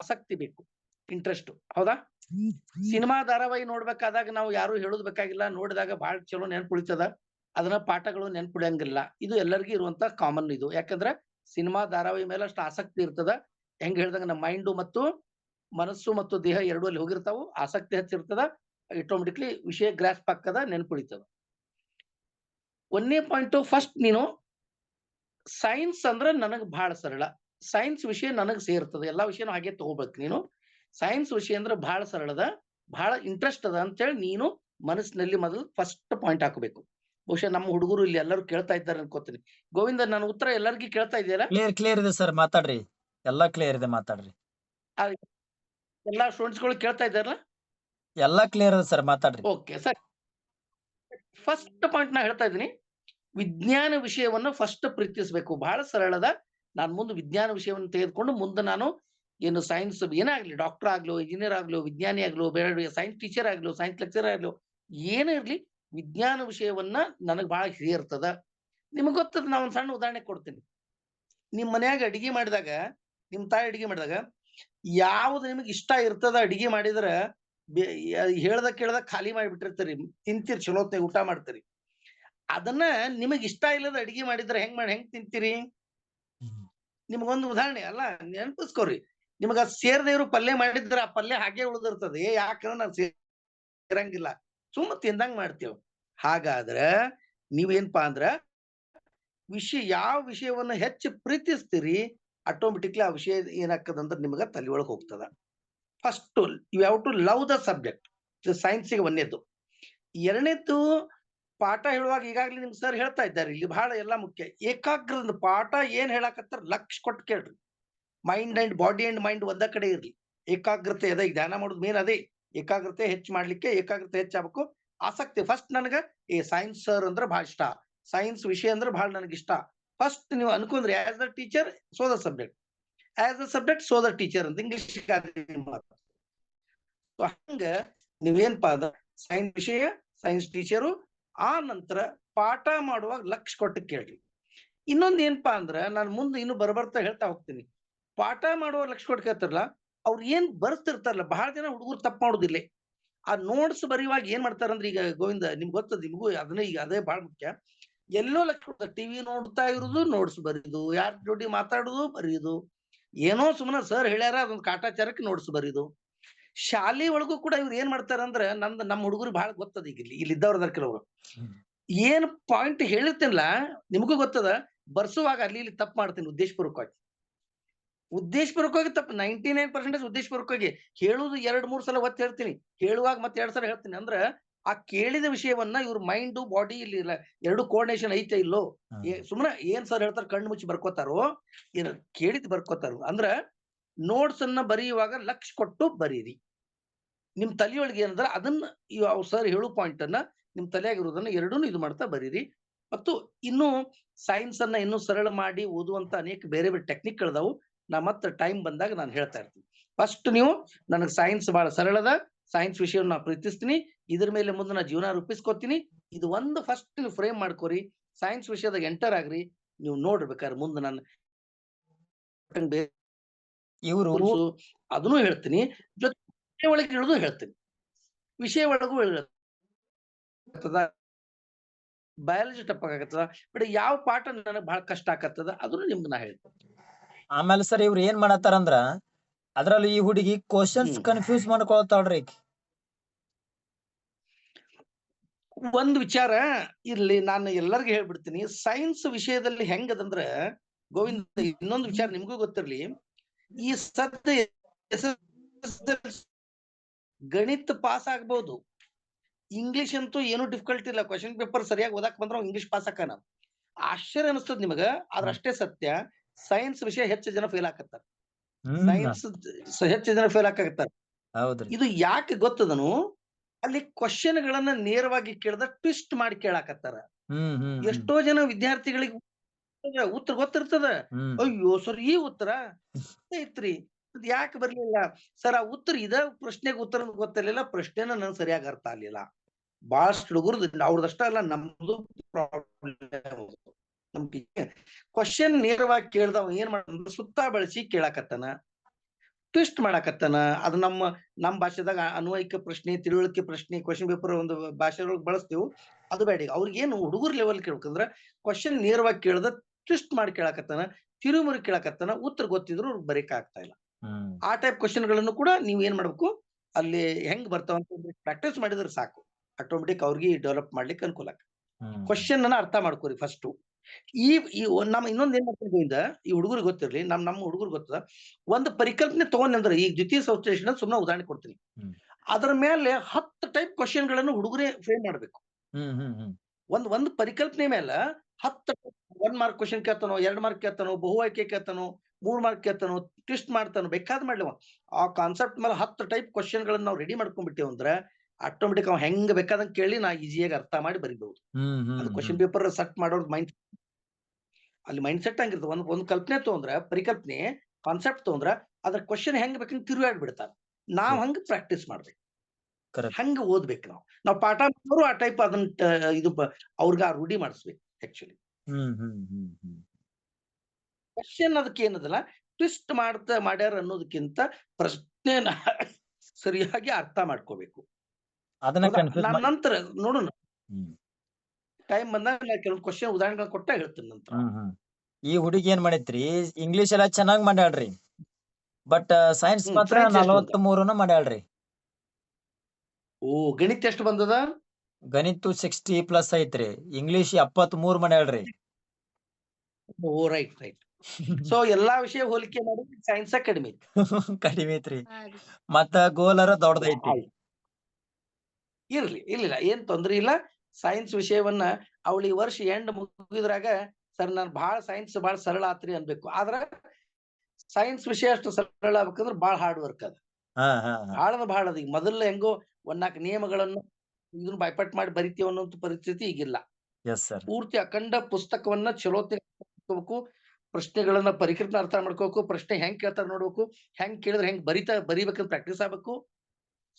ಆಸಕ್ತಿ ಬೇಕು ಇಂಟ್ರೆಸ್ಟ್ ಹೌದಾ? ಸಿನಿಮಾ ಧಾರಾವಾಹಿ ನೋಡ್ಬೇಕಾದಾಗ ನಾವು ಯಾರು ಹೇಳೋದ್ ಬೇಕಾಗಿಲ್ಲ ನೋಡಿದಾಗ ಬಹಳ ಚಲೋ ನೆನ್ಪುಳಿತದ ಅದನ್ನ ಪಾಠಗಳು ನೆನ್ಪುಳಿಯಂಗಿಲ್ಲ. ಇದು ಎಲ್ಲರಿಗೂ ಇರುವಂತ ಕಾಮನ್ ಇದು. ಯಾಕಂದ್ರೆ ಸಿನಿಮಾ ಧಾರಾವಾಹಿ ಮೇಲೆ ಅಷ್ಟು ಆಸಕ್ತಿ ಇರ್ತದ. ಹೆಂಗ್ ಹೇಳ್ದಂಗ ನಮ್ಮ ಮೈಂಡು ಮತ್ತು ಮನಸ್ಸು ಮತ್ತು ದೇಹ ಎರಡೂ ಅಲ್ಲಿ ಹೋಗಿರ್ತಾವು ಆಸಕ್ತಿ ಹೆಚ್ಚಿರ್ತದ ಆಟೋಮೆಟಿಕ್ಲಿ ವಿಷಯ ಗ್ರಾಸ್ ಪಕ್ಕದ ನೆನ್ಪುಳಿತದ. ಒಂದನೇ ಪಾಯಿಂಟ್ ಫಸ್ಟ್ ನೀನು ಸೈನ್ಸ್ ಅಂದ್ರೆ ನನಗ್ ಬಹಳ ಸರಳ. ಸೈನ್ಸ್ ವಿಷಯ ನನಗ್ ಸೇರ್ತದ. ಎಲ್ಲಾ ವಿಷಯನೂ ಹಾಗೆ ತಗೋಬೇಕು ನೀನು. ಸೈನ್ಸ್ ವಿಷಯ ಅಂದ್ರೆ ಬಹಳ ಸರಳದ ಬಹಳ ಇಂಟ್ರೆಸ್ಟ್ ಅದ ಅಂತೇಳಿ ನೀನು ಮನಸ್ಸಿನಲ್ಲಿ ಮೊದಲು ಫಸ್ಟ್ ಪಾಯಿಂಟ್ ಹಾಕಬೇಕು. ಬಹುಶಃ ನಮ್ಮ ಹುಡುಗರು ಇಲ್ಲಿ ಎಲ್ಲರೂ ಕೇಳ್ತಾ ಇದ್ದಾರೆ ಅನ್ಕೋತೀನಿ. ಗೋವಿಂದ ನನ್ನ ಉತ್ತರ ಎಲ್ಲರಿಗೂ ಕೇಳ್ತಾ ಇದೆಯಲ್ಲ ಕ್ಲಿಯರ್ ಕ್ಲಿಯರ್ ಇದೆ ಸರ್ ಮಾತಾಡ್ರಿ. ಎಲ್ಲಾ ಕ್ಲಿಯರ್ ಇದೆ ಮಾತಾಡ್ರಿ. ಎಲ್ಲಾ ಸ್ಟೂಡೆಂಟ್ಸ್ಗಳು ಕೇಳ್ತಾ ಇದ್ದಾರಲ್ಲ? ಎಲ್ಲಾ ಕ್ಲಿಯರ್ ಇದೆ ಸರ್ ಮಾತಾಡ್ರಿ. ಓಕೆ ಸರ್ ಫಸ್ಟ್ ಪಾಯಿಂಟ್ ನಾ ಹೇಳ್ತಾ ಇದ್ದೀನಿ. ವಿಜ್ಞಾನ ವಿಷಯವನ್ನು ಫಸ್ಟ್ ಪ್ರೀತಿಸಬೇಕು. ಬಹಳ ಸರಳದ ನಾನು ಮುಂದೆ ವಿಜ್ಞಾನ ವಿಷಯವನ್ನು ತೆಗೆದುಕೊಂಡು ಮುಂದೆ ನಾನು ಏನು ಸೈನ್ಸ್ ಏನಾಗ್ಲಿ ಡಾಕ್ಟರ್ ಆಗ್ಲೋ ಇಂಜಿನಿಯರ್ ಆಗ್ಲೋ, ವಿಜ್ಞಾನಿ ಆಗ್ಲೋ, ಬೇರೆ ಸೈನ್ಸ್ ಟೀಚರ್ ಆಗ್ಲೋ ಸೈನ್ಸ್ ಲೆಕ್ಚರ್ ಆಗ್ಲೋ, ಏನೇ ಇರಲಿ ವಿಜ್ಞಾನ ವಿಷಯವನ್ನ ನನಗೆ ಬಹಳ ಇರ್ತದ. ನಿಮಗ್ ಗೊತ್ತದ ನಾ ಒಂದ್ ಸಣ್ಣ ಉದಾಹರಣೆ ಕೊಡ್ತೀನಿ. ನಿಮ್ ಮನ್ಯಾಗ ಅಡಿಗೆ ಮಾಡಿದಾಗ, ನಿಮ್ ತಾಯಿ ಅಡಿಗೆ ಮಾಡಿದಾಗ ಯಾವ್ದು ನಿಮಗೆ ಇಷ್ಟ ಇರ್ತದ ಅಡಿಗೆ ಮಾಡಿದ್ರ ಹೇಳ್ದ ಕೇಳ್ದ ಖಾಲಿ ಮಾಡಿಬಿಟ್ಟಿರ್ತೀರಿ, ತಿಂತೀರಿ, ಚಲೋತ್ನಾಗ ಊಟ ಮಾಡ್ತೀರಿ. ಅದನ್ನ ನಿಮಗೆ ಇಷ್ಟ ಇಲ್ಲದ ಅಡಿಗೆ ಮಾಡಿದ್ರೆ ಹೆಂಗ್ ಮಾಡಿ, ಹೆಂಗ್ ತಿಂತೀರಿ? ನಿಮ್ಗೊಂದು ಉದಾಹರಣೆ ಅಲ್ಲ, ನೆನಪಿಸ್ಕೋರಿ. ನಿಮಗ ಸೇರ್ದೇವ್ರು ಪಲ್ಯ ಮಾಡಿದ್ರ ಆ ಪಲ್ಯ ಹಾಗೆ ಉಳಿದಿರ್ತದೆ. ಯಾಕಂದ್ರೆ ನಾನು ಸೇರಂಗಿಲ್ಲ. ಸುಮ್ಮ ತಿಂದಂಗ್ ಮಾಡ್ತೇವ್. ಹಾಗಾದ್ರ ನೀವೇನ್ಪಾ ಅಂದ್ರ ವಿಷಯ ಯಾವ ವಿಷಯವನ್ನ ಹೆಚ್ಚು ಪ್ರೀತಿಸ್ತೀರಿ, ಆಟೋಮೆಟಿಕ್ಲಿ ಆ ವಿಷಯ ಏನಾಗ್ತದಂದ್ರೆ ನಿಮಗ ತಲೆ ಒಳಗೆ ಹೋಗ್ತದ. First you have to love the subject. ಸೈನ್ಸಿಗೆ ಒಂದೇದ್ದು. ಎರಡನೇದ್ದು ಪಾಠ ಹೇಳುವಾಗ ಈಗಾಗಲೇ ನಿಮ್ ಸರ್ ಹೇಳ್ತಾ ಇದ್ದಾರೆ, ಇಲ್ಲಿ ಬಹಳ ಎಲ್ಲ ಮುಖ್ಯ. ಏಕಾಗ್ರದಿಂದ ಪಾಠ ಏನ್ ಹೇಳಾಕತ್ತಾರ? ಲಕ್ಷ ಕೊಟ್ಟು ಕೇಳ್ರಿ. Mind and body and mind ಒಂದ ಕಡೆ ಇರ್ಲಿ. ಏಕಾಗ್ರತೆ ಅದೇ, ಧ್ಯಾನ ಮಾಡೋದು ಮೇನ್ ಅದೇ. ಏಕಾಗ್ರತೆ ಹೆಚ್ಚು ಮಾಡ್ಲಿಕ್ಕೆ ಏಕಾಗ್ರತೆ ಹೆಚ್ಚಾಗಬೇಕು. ಆಸಕ್ತಿ ಫಸ್ಟ್ ನನಗ, ಏ ಸೈನ್ಸ್ ಸರ್ ಅಂದ್ರೆ ಬಹಳ ಇಷ್ಟ. ಸೈನ್ಸ್ ವಿಷಯ ಅಂದ್ರೆ ಬಹಳ ನನಗೆ ಇಷ್ಟ. ಫಸ್ಟ್ ನೀವು ಅನ್ಕೊಂಡ್ರಿ as the teacher so subject as the subject so teacher ಅಂತ ಇಂಗ್ಲಿಷ್ ಹಂಗ ನೀವೇನ್ಪಾ ಅದ? ಸೈನ್ಸ್ ವಿಷಯ ಸೈನ್ಸ್ ಟೀಚರು ಆ ನಂತರ ಪಾಠ ಮಾಡುವಾಗ ಲಕ್ಷ ಕೊಟ್ಟು ಕೇಳ್ರಿ. ಇನ್ನೊಂದು ಏನಪ್ಪಾ ಅಂದ್ರ ನಾನು ಮುಂದೆ ಇನ್ನು ಬರಬರ್ತಾ ಹೇಳ್ತಾ ಹೋಗ್ತೀನಿ. ಪಾಠ ಮಾಡುವಾಗ ಲಕ್ಷ ಕೊಟ್ಟು ಕೇಳ್ತಾರಲ್ಲ, ಅವ್ರು ಏನ್ ಬರ್ತಿರ್ತಾರಲ್ಲ ಬಹಳ ಜನ ಹುಡುಗರು ತಪ್ಪು ಮಾಡೋದಿಲ್ಲ. ಆ ನೋಟ್ಸ್ ಬರೆಯುವಾಗ ಏನ್ ಮಾಡ್ತಾರಂದ್ರೆ ಈಗ ಗೋವಿಂದ, ನಿಮ್ಗೆ ಗೊತ್ತದ ನಿಮಗೂ ಅದನ್ನ ಈಗ ಅದೇ ಬಹಳ ಮುಖ್ಯ. ಎಲ್ಲೋ ಲಕ್ಷ ಕೊಡ್ತಾರೆ, ಟಿವಿ ನೋಡ್ತಾ ಇರೋದು ನೋಟ್ಸ್ ಬರೀದು, ಯಾರ ಜೋಡಿ ಮಾತಾಡುದು ಬರೀದು ಏನೋ ಸುಮ್ಮನೆ ಸರ್ ಹೇಳ್ಯಾರ ಅದೊಂದು ಕಾಟಾಚಾರಕ್ಕೆ ನೋಟ್ಸ್ ಬರೀದು. ಶಾಲೆ ಒಳಗೂ ಕೂಡ ಇವ್ರು ಏನ್ ಮಾಡ್ತಾರ ಅಂದ್ರ ನಂದ್ ನಮ್ಮ ಹುಡುಗರು ಬಹಳ ಗೊತ್ತದ ಈಗ ಇಲ್ಲಿ ಇಲ್ಲಿ ಇದ್ದವ್ರದಾರ ಕೆಲವರು. ಏನ್ ಪಾಯಿಂಟ್ ಹೇಳಿರ್ತೇನಲ್ಲ ನಿಮಗೂ ಗೊತ್ತದ? ಬರ್ಸುವಾಗ ಅಲ್ಲಿ ಇಲ್ಲಿ ತಪ್ಪು ಮಾಡ್ತೀನಿ ಉದ್ದೇಶಪೂರ್ವಕವಾಗಿ. ಉದ್ದೇಶಪೂರ್ವಕವಾಗಿ ತಪ್ಪು ನೈಂಟಿ ನೈನ್ ಪರ್ಸೆಂಟೇಜ್ ಉದ್ದೇಶಪೂರ್ವಕವಾಗಿ ಹೇಳುದು ಎರಡ್ ಮೂರ್ ಸಲ ಒತ್ತಿ ಹೇಳ್ತೀನಿ. ಹೇಳುವಾಗ ಮತ್ತೆ ಎರಡ್ ಸಲ ಹೇಳ್ತೀನಿ ಅಂದ್ರ ಆ ಕೇಳಿದ ವಿಷಯವನ್ನ ಇವ್ರ ಮೈಂಡ್ ಬಾಡಿ ಇಲ್ಲಿ ಇಲ್ಲ ಎರಡು ಕೋರ್ಡಿನೇಷನ್ ಐತೆ ಇಲ್ಲೋ ಸುಮ್ಮನೆ ಏನ್ ಸರ್ ಹೇಳ್ತಾರ ಕಣ್ಣು ಮುಚ್ಚಿ ಬರ್ಕೋತಾರೋ ಏನ ಕೇಳಿದ್ ಬರ್ಕೋತಾರೋ ಅಂದ್ರ ನೋಟ್ಸ್ ಅನ್ನ ಬರೆಯುವಾಗ ಲಕ್ಷ ಕೊಟ್ಟು ಬರೀರಿ. ನಿಮ್ ತಲೆಯೊಳಗೆ ಏನಂದ್ರೆ ಅದನ್ನ ಅವ್ರು ಸರ್ ಹೇಳು ಪಾಯಿಂಟ್ ಅನ್ನ ನಿಮ್ ತಲೆಯಾಗಿರೋದನ್ನ ಎರಡೂ ಇದು ಮಾಡ್ತಾ ಬರೀರಿ. ಮತ್ತು ಇನ್ನು ಸೈನ್ಸ್ ಅನ್ನ ಇನ್ನೂ ಸರಳ ಮಾಡಿ ಓದುವಂತ ಅನೇಕ ಬೇರೆ ಬೇರೆ ಟೆಕ್ನಿಕ್ ಗಳದಾವು. ನಾ ಮತ್ತೆ ಟೈಮ್ ಬಂದಾಗ ನಾನು ಹೇಳ್ತಾ ಇರ್ತೀನಿ. ಫಸ್ಟ್ ನೀವು ನನಗೆ ಸೈನ್ಸ್ ಬಹಳ ಸರಳದ ಸೈನ್ಸ್ ವಿಷಯವನ್ನು ನಾ ಪ್ರೀತಿಸ್ತೀನಿ. ಇದ್ರ ಮೇಲೆ ಮುಂದೆ ನಾ ಜೀವನ ರೂಪಿಸ್ಕೊತೀನಿ. ಇದು ಒಂದು ಫಸ್ಟ್ ನೀವು ಫ್ರೇಮ್ ಮಾಡ್ಕೋರಿ. ಸೈನ್ಸ್ ವಿಷಯದಾಗ ಎಂಟರ್ ಆಗ್ರಿ. ನೀವು ನೋಡ್ಬೇಕಾದ್ರೆ ಮುಂದೆ ನಾನು ಇವರು ಅದನ್ನು ಹೇಳ್ತೀನಿ. ಜೊತೆ ವಿಷಯ ಒಳಗೆ ಇಳಿದು ಹೇಳ್ತೀನಿ. ವಿಷಯ ಒಳಗೂ ಹೇಳ್ತದ ಬಯಾಲಜಿ ಟಪ್ ಆಗತ್ತದ. ಬಟ್ ಯಾವ ಪಾಠ ನನಗೆ ಬಹಳ ಕಷ್ಟ ಆಗತ್ತದ ಅದನ್ನು ನಿಮ್ಗೆ ನಾ ಹೇಳ್ತೀನಿ. ಆಮೇಲೆ ಸರ್ ಇವ್ರು ಏನ್ ಮಾಡತ್ತಾರಂದ್ರ ಅದ್ರಲ್ಲಿ ಈ ಹುಡುಗಿ ಕ್ವಶನ್ಸ್ ಕನ್ಫ್ಯೂಸ್ ಮಾಡ್ಕೊಳ್ತಾಳ್ರಿ ಒಂದ್ ವಿಚಾರ ಇಲ್ಲಿ ನಾನು ಎಲ್ಲರಿಗೂ ಹೇಳ್ಬಿಡ್ತೀನಿ. ಸೈನ್ಸ್ ವಿಷಯದಲ್ಲಿ ಹೆಂಗದಂದ್ರ ಗೋವಿಂದ ಇನ್ನೊಂದು ವಿಚಾರ ನಿಮ್ಗೂ ಗೊತ್ತಿರ್ಲಿ. ಈ ಸದ್ಯ SSLC ಗಣಿತ ಪಾಸ್ ಆಗ್ಬಹುದು ಇಂಗ್ಲಿಷ್ ಅಂತೂ ಏನು ಡಿಫಿಕಲ್ಟ್ ಇಲ್ಲ. ಕ್ವಶನ್ ಪೇಪರ್ ಸರಿಯಾಗಿ ಓದಾಕ್ ಬಂದ್ರ ಇಂಗ್ಲಿಷ್ ಪಾಸ್ ಆಕಾನ ಆಶ್ಚರ್ಯ ಅನಿಸ್ತದ ನಿಮಗ ಆದ್ರ ಅಷ್ಟೇ ಸತ್ಯ ಸೈನ್ಸ್ ವಿಷಯ ಹೆಚ್ಚು ಜನ ಫೇಲ್ ಆಕತ್ತಾರ ಸೈನ್ಸ್ ಹೆಚ್ಚು ಜನ ಫೇಲ್ ಆಕಾಕತ್ತಾರ ಹೌದ್ರಿ. ಇದು ಯಾಕೆ ಗೊತ್ತದನು? ಅಲ್ಲಿ ಕ್ವಶನ್ ಗಳನ್ನ ನೇರವಾಗಿ ಕೇಳ್ದ ಟ್ವಿಸ್ಟ್ ಮಾಡಿ ಕೇಳಾಕತ್ತಾರ. ಎಷ್ಟೋ ಜನ ವಿದ್ಯಾರ್ಥಿಗಳಿಗೆ ಉತ್ತರ ಗೊತ್ತಿರ್ತದ. ಅಯ್ಯೋ ಸರ್ ಈ ಉತ್ತರ ಐತ್ರಿ. ಯಾಕೆ ಬರ್ಲಿಲ್ಲ? ಸರ್, ಆ ಉತ್ತರ ಇದ ಪ್ರಶ್ನೆಗೆ ಉತ್ತರ ಗೊತ್ತಿರ್ಲಿಲ್ಲ, ಪ್ರಶ್ನೆನ ನನ್ ಸರಿಯಾಗಿ ಅರ್ಥ ಆಗ್ಲಿಲ್ಲ. ಬಹಳಷ್ಟು ಹುಡುಗರದ್ದು ಅವ್ರದಷ್ಟ ಅಲ್ಲ, ನಮ್ದು ಕ್ವಶನ್ ನೇರವಾಗಿ ಕೇಳ್ದವ ಏನ್ ಮಾಡ ಸುತ್ತ ಬಳಸಿ ಕೇಳಾಕತ್ತಾನ ಟ್ವಿಸ್ಟ್ ಮಾಡಾಕತ್ತಾನ, ಅದು ನಮ್ಮ ನಮ್ಮ ಭಾಷೆದಾಗ ಅನ್ವಯಿಕ ಪ್ರಶ್ನೆ, ತಿಳುವಳಿಕೆ ಪ್ರಶ್ನೆ ಕ್ವಶನ್ ಪೇಪರ್ ಒಂದು ಭಾಷೆಯೊಳಗೆ ಬಳಸ್ತೀವಿ, ಅದು ಬೇಡ ಈಗ. ಅವ್ರಿಗೇನು ಹುಡುಗರ ಲೆವೆಲ್ ಕೇಳ್ಕಂದ್ರ ಕ್ವಶನ್ ನೇರವಾಗಿ ಕೇಳ್ದ ಟ್ವಿಸ್ಟ್ ಮಾಡಿ ಕೇಳಾಕತ್ತಾನ, ತಿರುಮುರಿ ಕೇಳಾಕತ್ತಾನ, ಉತ್ತರ ಗೊತ್ತಿದ್ರು ಅವ್ರಿಗೆ ಬರೀಕಾಗ್ತಾ ಇಲ್ಲ. ಆ ಟೈಪ್ಗಳನ್ನು ಕೂಡ ನೀವು ಏನ್ ಮಾಡ್ಬೇಕು? ಅಲ್ಲಿ ಹೆಂಗ್ ಬರ್ತಾವ ಅಂತ ಪ್ರಾಕ್ಟೀಸ್ ಮಾಡಿದ್ರೆ ಸಾಕು. ಆಟೋಮೆಟಿಕ್ ಅವ್ರಿಗೆ ಡೆವಲಪ್ ಮಾಡ್ಲಿಕ್ಕೆ ಅನುಕೂಲ ಕ್ವಶನ್ ಅನ್ನ ಅರ್ಥ ಮಾಡ್ಕೋರಿ ಫಸ್ಟ್ ಈ ನಮ್ಮ ಇನ್ನೊಂದ್ ಏನ್ ಮಾಡ್ತೀವಿ ಈ ಹುಡುಗರಿಗೆ ಗೊತ್ತಿರ್ಲಿ ನಮ್ ನಮ್ಮ ಹುಡುಗರು ಗೊತ್ತದ? ಒಂದು ಪರಿಕಲ್ಪನೆ ತಗೊಂಡ್ ಈ ದ್ವಿತೀಯ ಸಂಶ್ಲೇಷಣೆ ಸುಮ್ಮನೆ ಉದಾಹರಣೆ ಕೊಡ್ತೀನಿ. ಅದರ ಮೇಲೆ ಹತ್ತು ಟೈಪ್ ಕ್ವಶನ್ಗಳನ್ನು ಹುಡುಗರೇ ಫ್ರೇಮ್ ಮಾಡ್ಬೇಕು. ಒಂದ್ ಒಂದು ಪರಿಕಲ್ಪನೆ ಮೇಲೆ ಹತ್ತು ಒನ್ ಮಾರ್ಕ್ ಕ್ವಶನ್ ಕೇಳ್ತಾನೋ ಎರಡು ಮಾರ್ಕ್ ಕೇಳ್ತಾನೋ ಬಹು ಆಯ್ಕೆ ಕೇಳ್ತಾನೋ ಮೂರ್ ಮಾರ್ಕ್ ಕೇಳ್ತಾನೋ ಟ್ವಿಸ್ಟ್ ಮಾಡ್ತಾನೋ ಬೇಕಾದ್ ಮಾಡ್ಲಿವ. ಆ ಕಾನ್ಸೆಪ್ಟ್ ಮೇಲೆ ಹತ್ತು ಟೈಪ್ ಕ್ವಶನ್ ಗಳನ್ನ ನಾವು ರೆಡಿ ಮಾಡ್ಕೊಂಡ್ಬಿಟ್ಟೇವ್ ಅಂದ್ರೆ ಆಟೋಮೆಟಿಕ್ ಅವ್ ಹೆಂಗ್ ಬೇಕಾದಂಗ್ ಕೇಳಿ ನಾ ಈಸಿಯಾಗಿ ಅರ್ಥ ಮಾಡಿ ಬರಿಬಹುದು ಅದು ಕ್ವಶನ್ ಪೇಪರ್ ಸೆಟ್ ಮಾಡೋರ್ ಮೈಂಡ್ ಅಲ್ಲಿ ಮೈಂಡ್ ಸೆಟ್ ಹಂಗಿರ್ತದೆ. ಒಂದ್ ಒಂದ್ ಕಲ್ಪನೆ ತೊಂದ್ರೆ ಪರಿಕಲ್ಪನೆ ಕಾನ್ಸೆಪ್ಟ್ ತೊಂದ್ರೆ ಅದ್ರ ಕ್ವಶನ್ ಹೆಂಗ್ ಬೇಕಂಗ್ ತಿರುಗಾಡ್ಬಿಡ್ತಾರ ನಾವ್. ಹಂಗ ಪ್ರಾಕ್ಟೀಸ್ ಮಾಡ್ಬೇಕು. ಹಂಗ ಓದ್ಬೇಕು ನಾವು. ನಾವ್ ಪಾಠ ಮಾಡೋರು ಆ ಟೈಪ್ ಅದನ್ನ ಇದು ಅವ್ರಿಗೆ ರೂಢಿ ಮಾಡಿಸ್ಬೇಕು. ಆಕ್ಚುಲಿ ಕ್ವಶನ್ ಅದಕ್ಕೆ ಏನದಲ್ಲ ಟ್ವಿಸ್ಟ್ ಮಾಡ್ತಾ ಮಾಡ್ಯಾರ ಅನ್ನೋದಕ್ಕಿಂತ ಪ್ರಶ್ನೆನ ಸರಿಯಾಗಿ ಅರ್ಥ ಮಾಡ್ಕೋಬೇಕು? ನಂತರ ನೋಡೋಣ. ಟೈಮ್ ಬಂದಾಗ ನಾ ಕೆಲವು ಕ್ವಶನ್ ಉದಾಹರಣೆಗಳನ್ನ ಕೊಟ್ಟ ಹೇಳ್ತೀನಿ ನಂತರ. ಈ ಹುಡುಗಿ ಏನ್ ಮಾಡೈತ್ರಿ ಇಂಗ್ಲಿಷ್ ಎಲ್ಲಾ ಚೆನ್ನಾಗಿ ಮಾಡ್ಯಾಳ್ರಿ. ಬಟ್ ಸೈನ್ಸ್ ಮಾತ್ರ ನಲವತ್ತ್ ಮೂರನ ಮಾಡ್ಯಾಳ್ರಿ. ಓ ಗಣಿತ ಎಷ್ಟು ಬಂದದ? ಗಣಿತ ಸಿಕ್ಸ್ಟಿ ಪ್ಲಸ್ ಐತ್ರಿ. ಇಂಗ್ಲಿಷ್ ಎಪ್ಪತ್ ಮೂರ್ ಮಾಡ್ಯಾಳ್ರಿ ಓ ರೈಟ್ ರೈಟ್ ಸೊ ಎಲ್ಲಾ ವಿಷಯ ಹೋಲಿಕೆ ಮಾಡಿ ಸೈನ್ಸ್ ಕಡಿಮೆ ಐತಿ. ಕಡಿಮೆ ಐತ್ರಿ. ಮತ್ತ ಗೋಲರ ದೊಡ್ಡದೈತಿ. ಆಯ್ತು. ಇರ್ಲಿ ಇರ್ಲಿಲ್ಲ ಏನ್ ತೊಂದ್ರೆ ಇಲ್ಲ. ಸೈನ್ಸ್ ವಿಷಯವನ್ನ ಅವಳು ಈ ವರ್ಷ ಎಂಡ್ ಮುಗಿದ್ರಾಗ ಸರ್ ನಾನು ಬಹಳ ಸೈನ್ಸ್ ಬಹಳ ಸರಳ ಆತ್ರಿ ಅನ್ಬೇಕು. ಆದ್ರ ಸೈನ್ಸ್ ವಿಷಯ ಅಷ್ಟು ಸರಳ ಆಗ್ಬೇಕಂದ್ರೆ ಬಹಳ ಹಾರ್ಡ್ ವರ್ಕ್ ಅದ. ಹಾ ಹಾ ಹಾ. ಬಹಳ ಬಹಳ ಅದ. ಈಗ ಮೊದಲ ಹೆಂಗೋ ಒಂದ್ನಾಲ್ಕು ನಿಯಮಗಳನ್ನು ಇದನ್ನ ಬೈಪಟ್ ಮಾಡಿ ಬರಿತೀವಿ ಅನ್ನೋ ಪರಿಸ್ಥಿತಿ ಈಗಿಲ್ಲ. ಪೂರ್ತಿ ಅಖಂಡ ಪುಸ್ತಕವನ್ನ ಚಲೋತ್ನಾಗ ಮಾಡ್ಕೋಬೇಕು ಪ್ರಶ್ನೆಗಳನ್ನ ಪರಿಕೃತ ಅರ್ಥ ಮಾಡ್ಕೋಬೇಕು ಪ್ರಶ್ನೆ ಹೆಂಗ್ ಕೇಳ್ತಾರ ನೋಡ್ಬೇಕು ಹೆಂಗ್ ಕೇಳಿದ್ರೆ ಹೆಂಗ್ ಬರಿತಾ ಬರಿಬೇಕಂತ ಪ್ರಾಕ್ಟೀಸ್ ಆಗ್ಬೇಕು.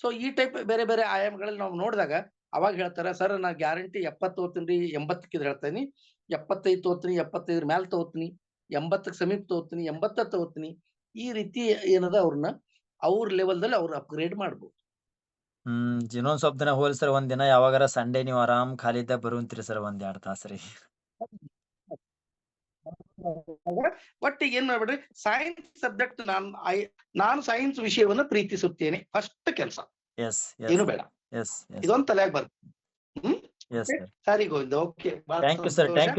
ಸೊ ಈ ಟೈಪ್ ಬೇರೆ ಬೇರೆ ಆಯಾಮಗಳಲ್ಲಿ ನಾವು ನೋಡಿದಾಗ ಅವಾಗ ಹೇಳ್ತಾರ ಸರ್ ನಾ ಗ್ಯಾರಂಟಿ ಎಪ್ಪತ್ತು ರೀ ಎಂಬತ್ತಕ್ಕೆ ಹೇಳ್ತೀನಿ ಎಪ್ಪತ್ತೈದು ತೋತೀನಿ ಎಪ್ಪತ್ತೈದ್ರ ಮ್ಯಾಲ ತಗೋತೀನಿ ಎಂಬತ್ತಕ್ಕೆ ಸಮೀಪ ತಗೋತೀನಿ ಎಂಬತ್ತ ತಗೋತೀನಿ ಈ ರೀತಿ ಏನದ ಅವ್ರನ್ನ ಅವ್ರ ಲೆವೆಲ್ದಲ್ಲಿ ಅವ್ರು ಅಪ್ಗ್ರೇಡ್ ಮಾಡ್ಬೋದು. ಹ್ಮ್ ಇನ್ನೊಂದ್ ಸ್ವಲ್ಪ ದಿನ ಹೋಲ್ ಸರ್ ಒಂದ್ ದಿನ ಯಾವಾಗಾರ ಸಂಡೇ ನೀವ್ ಆರಾಮ್ ಖಾಲಿ ಇದ್ದಾಗ ಬರುವಂತ್ರಿ ಸರ್ ಒಂದ್ ಎರಡ್ ತಾಸ್ ರೀ. ಬಟ್ ಏನ್ ಮಾಡ್ಬೇಡ್ರಿ ಸೈನ್ಸ್ ಸಬ್ಜೆಕ್ಟ್ ನಾನು ಐ ನಾನು ಸೈನ್ಸ್ ವಿಷಯವನ್ನ ಪ್ರೀತಿಸುತ್ತೇನೆ ಫಸ್ಟ್ ಕೆಲಸ. ಎಸ್ ಏನು ಬೇಡ. ಎಸ್ ಎಸ್ ಇದೊಂದ್ ತಲೆಯಾಗ ಬರ್ತದೆ ಹ್ಮ್? ಎಸ್ ಸರ್ ಸರಿ Govinda okay thank you sir thank